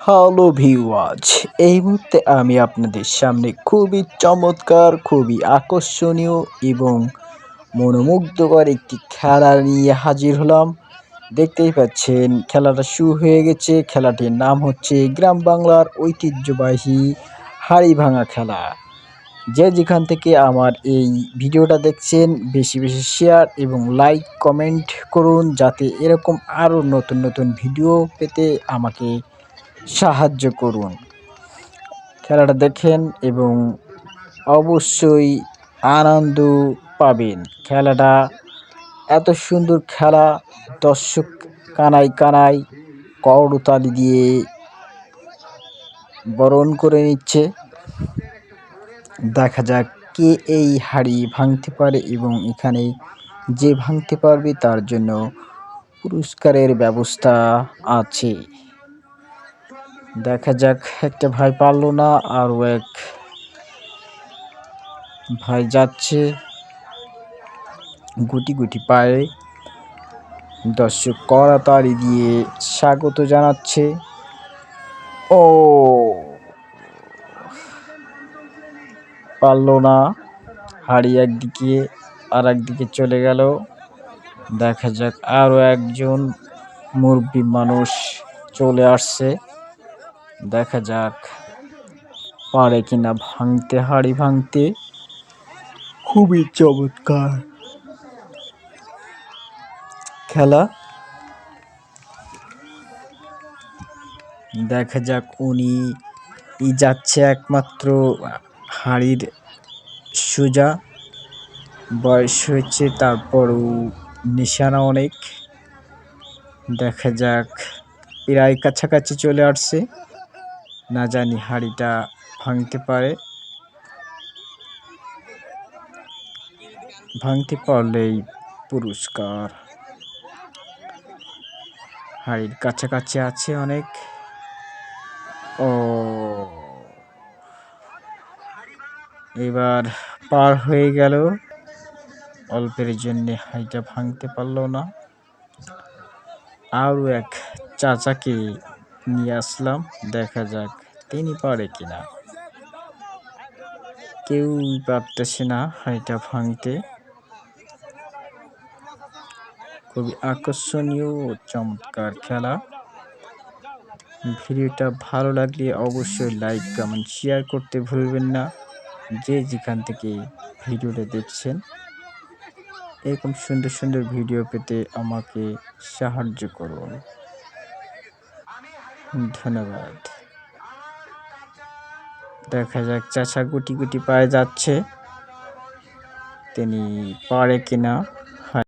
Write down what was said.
Hello viewers এই মুহূর্তে আমি আপনাদের সামনে খুবই চমৎকার, খুবই আকর্ষণীয় এবং মনোমুগ্ধকর একটি খেলা নিয়ে হাজির হলাম। দেখতেই পাচ্ছেন, খেলাটা শুরু হয়ে গেছে। খেলাটির নাম হচ্ছে গ্রাম বাংলার ঐতিহ্যবাহী হাড়ি ভাঙা খেলা। যে যেখান থেকে আমার এই ভিডিওটা দেখছেন, বেশি বেশি শেয়ার এবং লাইক কমেন্ট করুন, যাতে এরকম আরও নতুন নতুন ভিডিও পেতে আমাকে সাহায্য করুন। খেলাটা দেখেন এবং অবশ্যই আনন্দ পাবেন। খেলাটা এত সুন্দর খেলা, দর্শক কানাই কানাই করতালি দিয়ে বরণ করে নিচ্ছে। দেখা যাক কে এই হাড়ি ভাঙতে পারে এবং এখানে যে ভাঙতে পারবে তার জন্য পুরস্কারের ব্যবস্থা আছে। দেখা যাক, একটা ভাই পারল না, আরও এক ভাই যাচ্ছে। গুটি গুটি পায়ে দর্শক কড়াতাড়ি দিয়ে স্বাগত জানাচ্ছে। ও, পারল না। হাড়ি একদিকে আর একদিকে চলে গেল। দেখা যাক আরও একজন মুরব্বী মানুষ চলে আসছে। দেখা যাক, পারে কিনা ভাঙতে, হাড়ি ভাঙতে। খুবই চমৎকার। খেলা। দেখা যাক উনি যাচ্ছে একমাত্র হাড়ির সোজা। বয়স হয়েছে, তারপরও নিশানা অনেক। দেখা যাক, প্রায় কাছাকাছি চলে আসছে। না জানি হাড়িটা ভাঙতে পারে। ভাঙতে পারলেই পুরস্কার। হাড়ির কাছাকাছি আছে অনেক। ও। এবার পার হয়ে গেল। অল্পের জন্য হাইটা ভাঙতে পারল না। আরও এক চাচাকে নিয়ে আসলাম, দেখা যাক তিনি পারে কিনা। কেউই পারতেছে না হাইটা ভাঙতে। খুবই আকর্ষণীয় চমৎকার খেলা। ভিডিওটা ভালো লাগলে অবশ্যই লাইক, কমেন্ট, শেয়ার করতে ভুলবেন না। যে যেখান থেকে ভিডিওটা দেখছেন, এরকম সুন্দর সুন্দর ভিডিও পেতে আমাকে সাহায্য করুন। ধন্যবাদ। দেখা যাক চাচা গুটি গুটি পায়ে যাচ্ছে। তিনি পারে কিনা।